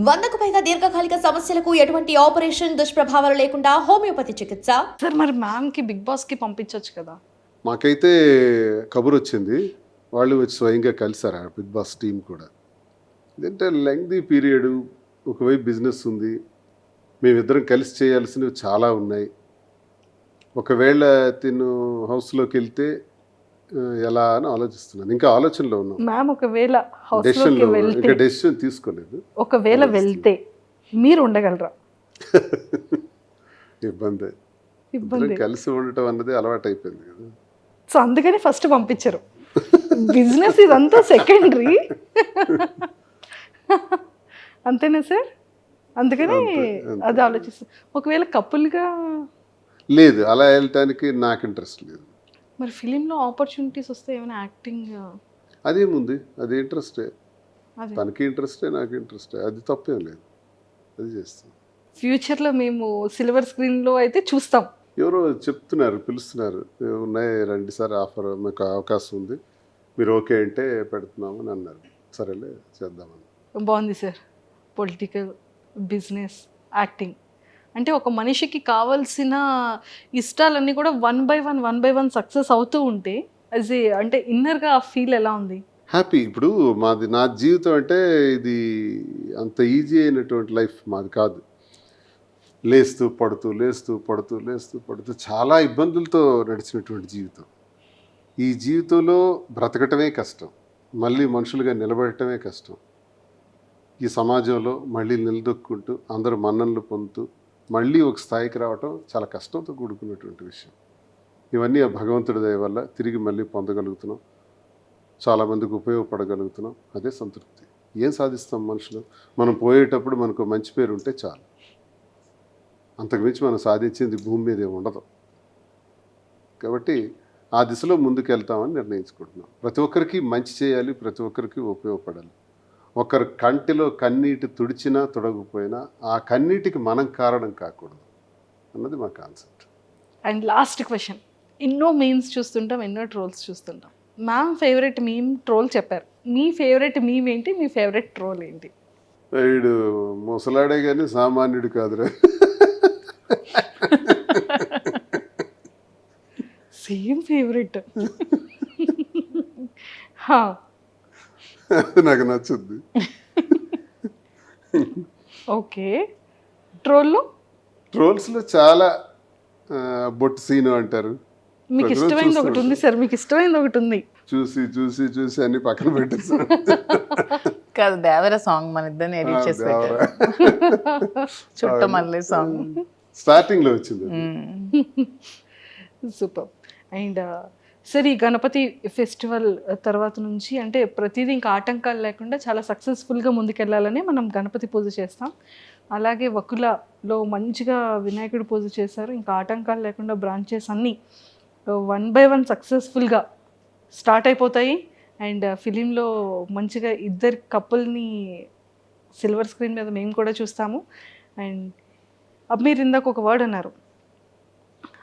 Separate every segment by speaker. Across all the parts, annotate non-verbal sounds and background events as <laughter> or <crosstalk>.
Speaker 1: వందకు పైగా దీర్ఘకాలిక సమస్యలకు ఎటువంటి ఆపరేషన్ దుష్ప్రభావాలు లేకుండా హోమియోపతి చికిత్స?
Speaker 2: సార్ మరి మ్యామ్కి బిగ్ బాస్కి పంపించవచ్చు కదా.
Speaker 3: మాకైతే కబురు వచ్చింది వాళ్ళు వచ్చి స్వయంగా కలిసారు ఆ బిగ్ బాస్ టీం కూడా. ఇదంటే లెంగ్దీ పీరియడ్ ఒకవైపు బిజినెస్ ఉంది. మేమిద్దరం కలిసి చేయాల్సినవి చాలా ఉన్నాయి. ఒకవేళ తిను హౌస్లోకి వెళ్తే ఎలా అని ఆలోచిస్తున్నాను. ఇంకా ఆలోచనలో ఉన్నాం.
Speaker 2: మ్యామ్ ఒకవేళ
Speaker 3: డెసిషన్లో
Speaker 2: వెళ్తే
Speaker 3: ఇంకా డెసిషన్ తీసుకోలేదు.
Speaker 2: ఒకవేళ వెళ్తే మీరు ఉండగలరా? <laughs>
Speaker 3: ఇబ్బంది.
Speaker 2: ఇబ్బంది.
Speaker 3: కలిసి ఉండటం అన్నది అలవాటు అయిపోయింది కదా.
Speaker 2: సో అందుకని ఫస్ట్ పంపించరు. బిజినెస్ ఇదంతా సెకండరీ <laughs> అంతేనా సార్? అందుకని. అది ఆలోచిస్తాం ఒకవేళ కపుల్గా
Speaker 3: లేదు అలా వెళ్ళటానికి నాకు ఇంట్రెస్ట్ లేదు.
Speaker 2: మరి ఫిలింలో ఆపర్చునిటీస్ వస్తే ఏమైనా యాక్టింగ్
Speaker 3: అదేముంది అది ఇంట్రెస్టే తనకి ఇంట్రెస్టే నాకు ఇంట్రెస్టే అది తప్పేం లేదు. అది చేస్తాం.
Speaker 2: ఫ్యూచర్లో మేము సిల్వర్ స్క్రీన్లో అయితే చూస్తాం.
Speaker 3: ఎవరో చెప్తున్నారు పిలుస్తున్నారు. "ఏ, ఉన్నాయి రండి సార్ ఆఫర్ మీకు అవకాశం ఉంది. మీరు ఓకే అంటే పెడుతున్నాము అని అన్నారు. సరేలే చేద్దామని.
Speaker 2: బాగుంది సార్. Political business acting. అంటే ఒక మనిషికి కావాల్సిన ఇష్టాలన్నీ కూడా one by one one by one success అవుతూ ఉంటే యాజ్ ఏ అంటే ఇన్నర్గా ఆ ఫీల్ ఎలా ఉంది?
Speaker 3: హ్యాపీ. ఇప్పుడు మాది నా జీవితం అంటే ఇది అంత ఈజీ అయినటువంటి లైఫ్ మాది కాదు. లేస్తూ పడుతూ లేస్తూ పడుతూ లేస్తూ పడుతూ చాలా ఇబ్బందులతో నడిచినటువంటి జీవితం. ఈ జీవితంలో బ్రతకటమే కష్టం. మళ్ళీ మనుషులుగా నిలబడటమే కష్టం. ఈ సమాజంలో మళ్ళీ నిలదొక్కుంటూ అందరూ మన్ననలు పొందుతూ మళ్ళీ ఒక స్థాయికి రావటం చాలా కష్టంతో కూడుకున్నటువంటి విషయం. ఇవన్నీ ఆ భగవంతుడి దయ వల్ల తిరిగి మళ్ళీ పొందగలుగుతున్నాం. చాలామందికి ఉపయోగపడగలుగుతున్నాం. అదే సంతృప్తి. ఏం సాధిస్తాం మనుషులు? మనం పోయేటప్పుడు మనకు మంచి పేరు ఉంటే చాలు. అంతకుమించి మనం సాధించింది భూమి మీద ఏమి ఉండదు. కాబట్టి ఆ దిశలో ముందుకు వెళ్తామని నిర్ణయించుకుంటున్నాం. ప్రతి ఒక్కరికి మంచి చేయాలి ప్రతి ఒక్కరికి ఉపయోగపడాలి. ఒకరి కంటిలో కన్నీటి తుడిచినా తుడగపోయినా ఆ కన్నీటికి మనం కారణం కాకూడదు అన్నది మా కాన్సెప్ట్.
Speaker 2: అండ్ లాస్ట్ క్వశ్చన్ ఎన్నో మీమ్స్ చూస్తుంటాం ఎన్నో ట్రోల్స్ చూస్తుంటాం. మ్యామ్ ఫేవరెట్ మీమ్ ట్రోల్ చెప్పారు. మీ ఫేవరెట్ మీమ్ ఏంటి? మీ ఫేవరెట్ ట్రోల్ ఏంటి?
Speaker 3: వీడు ముసలాడే కానీ సామాన్యుడు కాదురా. <laughs>
Speaker 2: సేమ్ ఫేవరెట్ <laughs> <laughs>
Speaker 3: అది నాకు నచ్చుద్ది.
Speaker 2: ఓకే. ట్రోల్లో?
Speaker 3: ట్రోల్స్లో చాలా ఆ, బొట్టు సీను అంటారు.
Speaker 2: మీకు ఇష్టమైనది ఒకటి ఉంది సార్. మీకు ఇష్టమైనది ఒకటి ఉంది
Speaker 3: చూసి చూసి చూసి అన్ని పక్కన పెట్టేసారు <laughs>
Speaker 4: కాదు దేవర సాంగ్ మన ఇద్దరిని ఎడిట్ చేసి <laughs> చుట్ట మల్లె సాంగ్.
Speaker 3: స్టార్టింగ్లో వచ్చింది.
Speaker 2: సూపర్. అండ్ సరే ఈ గణపతి ఫెస్టివల్ తర్వాత నుంచి అంటే ప్రతిదీ ఇంకా ఆటంకాలు లేకుండా చాలా సక్సెస్ఫుల్గా ముందుకెళ్ళాలని మనం గణపతి పూజ చేస్తాం. అలాగే వకులలో మంచిగా వినాయకుడు పూజ చేశారు. ఇంకా ఆటంకాలు లేకుండా బ్రాంచెస్ అన్నీ వన్ బై వన్ సక్సెస్ఫుల్గా స్టార్ట్ అయిపోతాయి. అండ్ ఫిలింలో మంచిగా ఇద్దరు కపుల్ని సిల్వర్ స్క్రీన్ మీద మేము కూడా చూస్తాము. అండ్ అబ్బ మీరు ఇందాక ఒక వర్డ్ అన్నారు.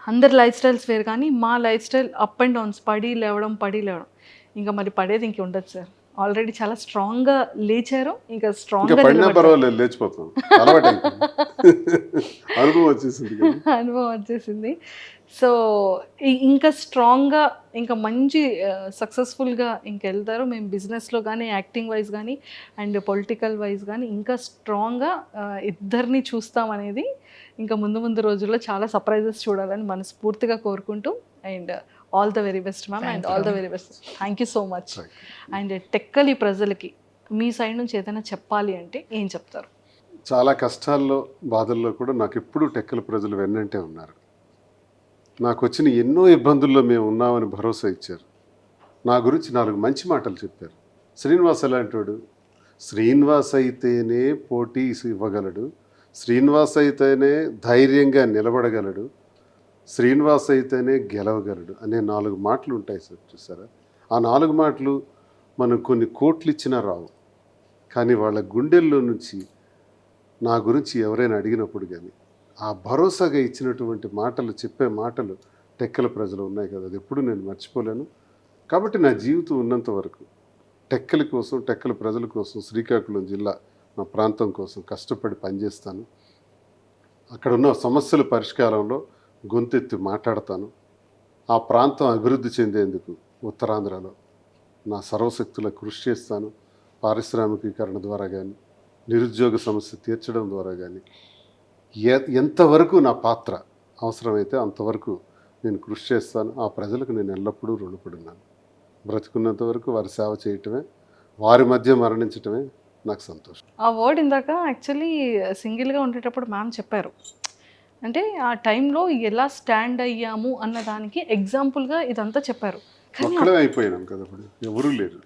Speaker 2: అందరి లైఫ్ స్టైల్స్ వేరు కానీ మా life style up and downs పడి లేవడం పడి లేవడం. ఇంకా మరి పడేది ఇంక ఉండదు సార్. ఆల్రెడీ చాలా స్ట్రాంగ్గా లేచారు ఇంకా స్ట్రాంగ్గా
Speaker 3: పర్వాలేదు లేచిపోతాం. <laughs> అనుభవం వచ్చేసింది
Speaker 2: అనుభవం వచ్చేసింది. సో ఇంకా స్ట్రాంగ్గా ఇంకా మంచి సక్సెస్ఫుల్గా ఇంకా వెళ్తారు. మేము బిజినెస్లో కానీ యాక్టింగ్ వైజ్ కానీ అండ్ పొలిటికల్ వైజ్ కానీ ఇంకా స్ట్రాంగ్గా ఇద్దరిని చూస్తాం అనేది ఇంకా ముందు ముందు రోజుల్లో చాలా సర్ప్రైజెస్ చూడాలని మనస్ఫూర్తిగా కోరుకుంటూ and all the very best ma'am and all the very best thank you so much and Tekkali ప్రజలకి మీ సైడ్ నుంచి ఏదైనా చెప్పాలి అంటే ఏం చెప్తారు?
Speaker 3: చాలా కష్టాల్లో బాధల్లో కూడా నాకు ఎప్పుడూ టెక్కల ప్రజలు వెన్నంటే ఉన్నారు. నాకు వచ్చిన ఎన్నో ఇబ్బందుల్లో మేము ఉన్నామని భరోసా ఇచ్చారు. నా గురించి నాలుగు మంచి మాటలు చెప్పారు. శ్రీనివాస్ ఎలాంటివాడు శ్రీనివాస్ అయితేనే పోటీ ఇవ్వగలడు. శ్రీనివాస్ అయితేనే ధైర్యంగా నిలబడగలడు శ్రీనివాస్ అయితేనే గెలవగలడు అనే నాలుగు మాటలు ఉంటాయి సార్ చూసారా? ఆ నాలుగు మాటలు మనం కొన్ని కోట్లు ఇచ్చినా రావు. కానీ వాళ్ళ గుండెల్లో నుంచి నా గురించి ఎవరైనా అడిగినప్పుడు కానీ ఆ భరోసాగా ఇచ్చినటువంటి మాటలు చెప్పే మాటలు టెక్కల ప్రజలు ఉన్నాయి కదా అది ఎప్పుడు నేను మర్చిపోలేను. కాబట్టి నా జీవితం ఉన్నంత వరకు టెక్కల కోసం టెక్కల ప్రజల కోసం శ్రీకాకుళం జిల్లా నా ప్రాంతం కోసం కష్టపడి పనిచేస్తాను. అక్కడ ఉన్న సమస్యల పరిష్కారంలో గొంతెత్తి మాట్లాడతాను. ఆ ప్రాంతం అభివృద్ధి చెందేందుకు ఉత్తరాంధ్రలో నా సర్వశక్తుల కృషి చేస్తాను. పారిశ్రామికీకరణ ద్వారా కానీ నిరుద్యోగ సమస్య తీర్చడం ద్వారా కానీ ఎంతవరకు నా పాత్ర అవసరమైతే అంతవరకు నేను కృషి చేస్తాను. ఆ ప్రజలకు నేను ఎల్లప్పుడూ రుణపడి ఉన్నాను వరకు వారి సేవ చేయటమే వారి మధ్య మరణించటమే నాకు సంతోషం.
Speaker 2: ఆ వర్డ్ ఇందాక యాక్చువల్లీ సింగిల్గా ఉండేటప్పుడు మ్యామ్ చెప్పారు. అంటే ఆ టైంలో ఎలా స్టాండ్ అయ్యాము అన్న దానికి ఎగ్జాంపుల్గా ఇదంతా చెప్పారు. కానీ
Speaker 3: ఒక్కడే అయిపోయినాం కదా ఇప్పుడు. ఎవరూ లేరు.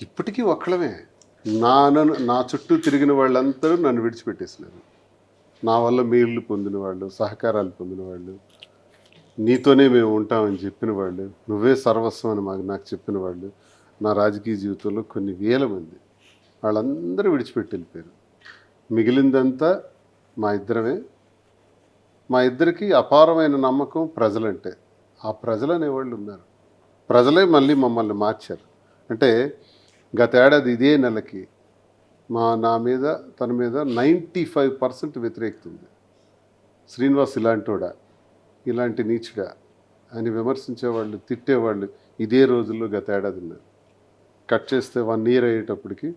Speaker 3: ఇప్పటికీ ఒక్కడమే. నా నన్ను నా చుట్టూ తిరిగిన వాళ్ళందరూ నన్ను విడిచిపెట్టేసినారు. నా వల్ల మేళ్ళు పొందిన వాళ్ళు సహకారాలు పొందిన వాళ్ళు నీతోనే మేము ఉంటామని చెప్పిన వాళ్ళు నువ్వే సర్వస్వం అని మాకు నాకు చెప్పిన వాళ్ళు నా రాజకీయ జీవితంలో కొన్ని వేల మంది. వాళ్ళందరూ విడిచిపెట్టి వెళ్ళిపోయారు. మిగిలిందంతా మా ఇద్దరమే. మా ఇద్దరికి అపారమైన నమ్మకం ప్రజలంటే. ఆ ప్రజలు అనేవాళ్ళు ఉన్నారు. ప్రజలే మళ్ళీ మమ్మల్ని మార్చారు. అంటే గతేడాది ఇదే నెలకి మా నా మీద తన మీద నైంటీ ఫైవ్ పర్సెంట్ వ్యతిరేకత ఉంది. శ్రీనివాస్ ఇలాంటోడా? ఇలాంటి నీచుడా? అని విమర్శించేవాళ్ళు తిట్టేవాళ్ళు ఇదే రోజుల్లో గతేడాది ఉన్నారు కట్ చేస్తే వన్ ఇయర్ అయ్యేటప్పటికి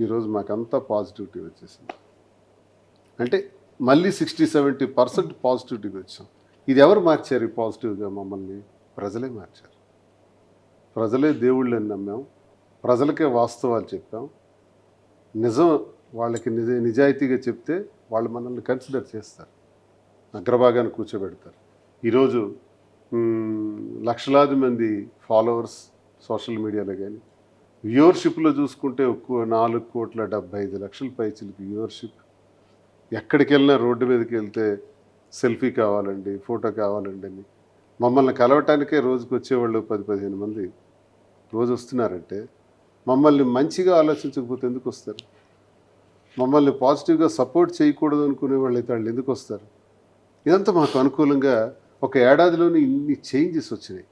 Speaker 3: ఈరోజు మాకంతా పాజిటివిటీ వచ్చేసింది. అంటే మళ్ళీ సిక్స్టీ సెవెంటీ పర్సెంట్ పాజిటివిటీకి వచ్చాం. ఇది ఎవరు మార్చారు ఈ పాజిటివ్గా మమ్మల్ని? ప్రజలే మార్చారు. ప్రజలే దేవుళ్ళని నమ్మాం. ప్రజలకే వాస్తవాలు చెప్పాం. నిజం వాళ్ళకి నిజ నిజాయితీగా చెప్తే వాళ్ళు మనల్ని కన్సిడర్ చేస్తారు. అగ్రభాగాన్ని కూర్చోబెడతారు. ఈరోజు లక్షలాది మంది ఫాలోవర్స్ సోషల్ మీడియాలో కానీ వ్యూవర్షిప్లో చూసుకుంటే ఎక్కువ నాలుగు కోట్ల డెబ్బై ఐదు లక్షల పైచిలకి వ్యూవర్షిప్. ఎక్కడికి వెళ్ళినా రోడ్డు మీదకి వెళ్తే సెల్ఫీ కావాలండి ఫోటో కావాలండి అని. మమ్మల్ని కలవటానికే రోజుకు వచ్చేవాళ్ళు పది పదిహేను మంది రోజు వస్తున్నారంటే మమ్మల్ని మంచిగా ఆలోచించకపోతే ఎందుకు వస్తారు? మమ్మల్ని పాజిటివ్గా సపోర్ట్ చేయకూడదు అనుకునే వాళ్ళు అయితే వాళ్ళు ఎందుకు వస్తారు? ఇదంతా మాకు అనుకూలంగా ఒక ఏడాదిలోనే ఇన్ని చేంజెస్ వచ్చినాయి.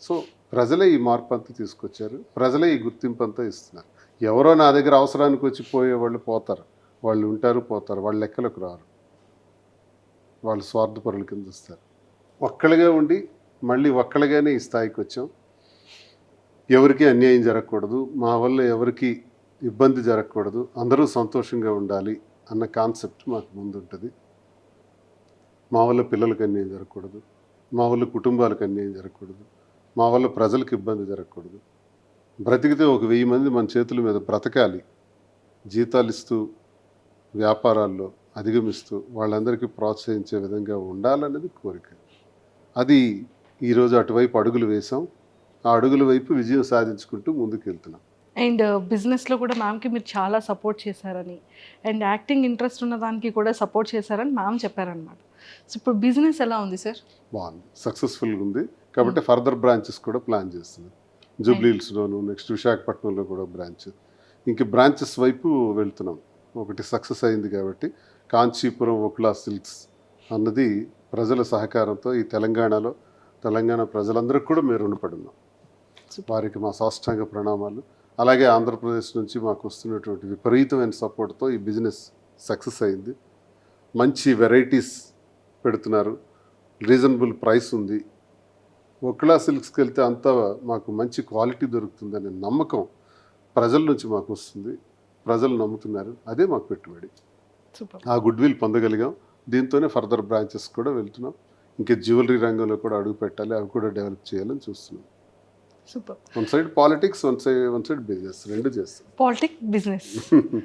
Speaker 3: సో ప్రజలే ఈ మార్పు అంతా తీసుకొచ్చారు. ప్రజలే ఈ గుర్తింపు అంతా ఇస్తున్నారు. ఎవరో నా దగ్గర అవసరానికి వచ్చి పోయే వాళ్ళు పోతారు. వాళ్ళు ఉంటారు పోతారు. వాళ్ళ లెక్కలకు రారు. వాళ్ళు స్వార్థపరుల కింద వస్తారు. ఒక్కళ్ళగా ఉండి మళ్ళీ ఒక్కళ్ళగానే ఈ స్థాయికి వచ్చాం. ఎవరికి అన్యాయం జరగకూడదు. మా వల్ల ఎవరికి ఇబ్బంది జరగకూడదు. అందరూ సంతోషంగా ఉండాలి అన్న కాన్సెప్ట్ మాకు ముందు ఉంటుంది మా వల్ల పిల్లలకు అన్యాయం జరగకూడదు. మా వల్ల కుటుంబాలకు అన్యాయం జరగకూడదు. మా వల్ల ప్రజలకు ఇబ్బంది జరగకూడదు. బ్రతికితే ఒక వెయ్యి మంది మన చేతుల మీద బ్రతకాలి. జీతాలు ఇస్తూ వ్యాపారాల్లో అధిగమిస్తూ వాళ్ళందరికీ ప్రోత్సహించే విధంగా ఉండాలన్నది కోరిక. అది ఈరోజు అటువైపు అడుగులు వేసాం ఆ అడుగుల వైపు విజయం సాధించుకుంటూ ముందుకు వెళ్తున్నాం
Speaker 2: అండ్ బిజినెస్లో కూడా మ్యామ్కి మీరు చాలా సపోర్ట్ చేశారని అండ్ యాక్టింగ్ ఇంట్రెస్ట్ ఉన్న దానికి కూడా సపోర్ట్ చేశారని మ్యామ్ చెప్పారనమాట సో ఇప్పుడు బిజినెస్ ఎలా ఉంది సార్?
Speaker 3: బాగుంది. సక్సెస్ఫుల్గా ఉంది. కాబట్టి ఫర్దర్ బ్రాంచెస్ కూడా ప్లాన్ చేస్తున్నాం. జూబ్లీహిల్స్లోను నెక్స్ట్ విశాఖపట్నంలో కూడా బ్రాంచ్ ఇంక బ్రాంచెస్ వైపు వెళ్తున్నాం. ఒకటి సక్సెస్ అయింది కాబట్టి కాంచీపురం ఒక్లా సిల్క్స్ అన్నది ప్రజల సహకారంతో ఈ తెలంగాణలో తెలంగాణ ప్రజలందరికీ కూడా మేము రుణపడి ఉన్నాం వారికి మా సాష్టాంగ ప్రణామాలు. అలాగే ఆంధ్రప్రదేశ్ నుంచి మాకు వస్తున్నటువంటి విపరీతమైన సపోర్ట్తో ఈ బిజినెస్ సక్సెస్ అయింది. మంచి వెరైటీస్ పెడుతున్నారు. రీజనబుల్ ప్రైస్ ఉంది. ఒక్లా సిల్క్స్కి వెళ్తే అంతా మాకు మంచి క్వాలిటీ దొరుకుతుందనే నమ్మకం ప్రజల నుంచి మాకు వస్తుంది. ప్రజలు నమ్ముతున్నారు. అదే మాకు పెట్టుబడి.
Speaker 2: సూపర్.
Speaker 3: ఆ గుడ్ విల్ పొందగలిగాం. దీంతోనే ఫర్దర్ బ్రాంచెస్ కూడా వెళ్తున్నాం. ఇంకా జ్యువెలరీ రంగంలో కూడా అడుగు పెట్టాలి. అవి కూడా డెవలప్ చేయాలని చూస్తున్నాం.
Speaker 2: Super.
Speaker 3: One side politics one side one side business రెండు చేస్తాం.
Speaker 2: Politic business. <laughs>